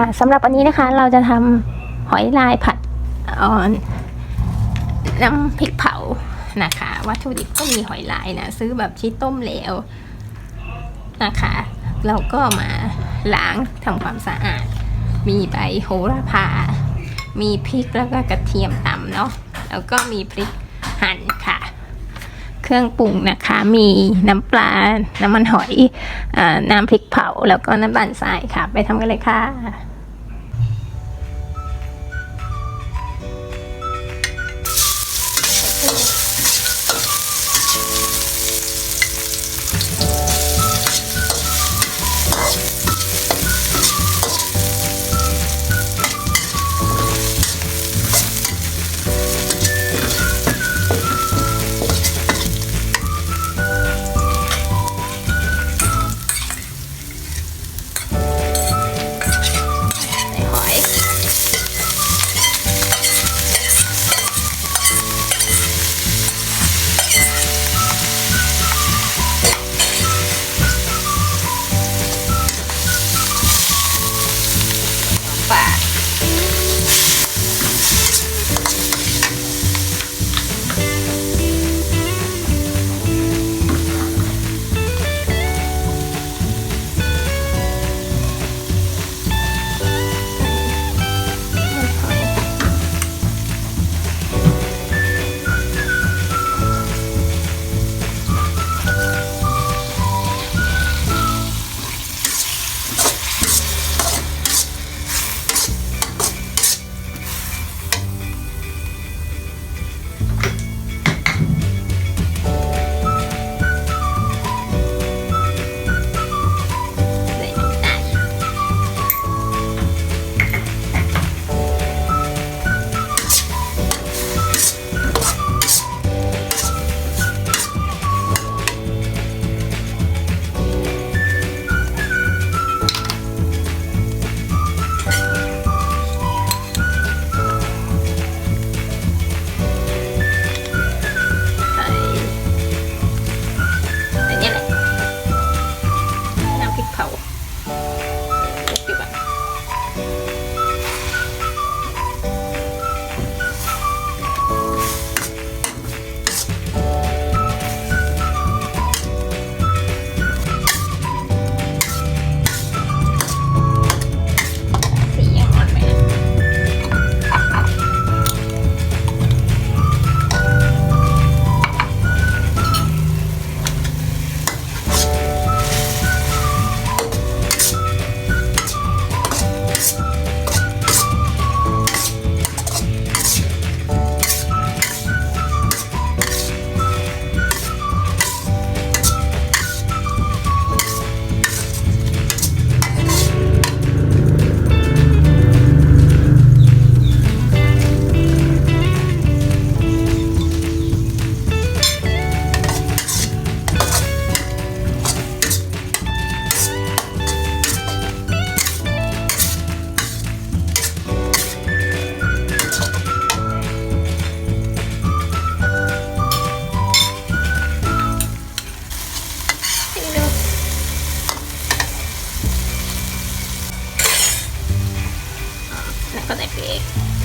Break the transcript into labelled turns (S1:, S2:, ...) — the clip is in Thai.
S1: ค่ะสำหรับวันนี้นะคะเราจะทำหอยลายผัดอ่อนน้ำพริกเผานะคะ วัตถุดิบก็มีหอยลายนะซื้อแบบที่ต้มแล้วนะคะ เราก็มาล้างทำความสะอาด มีใบโหระพา มีพริกแล้วก็กระเทียมตำเนาะแล้วก็มีพริกหั่นค่ะ เครื่องปรุงนะคะมีน้ำปลา น้ำมันหอยอน้ำพริกเผาแล้วก็น้ำตาลทรายค่ะ ไปทำกันเลยค่ะ for that bit.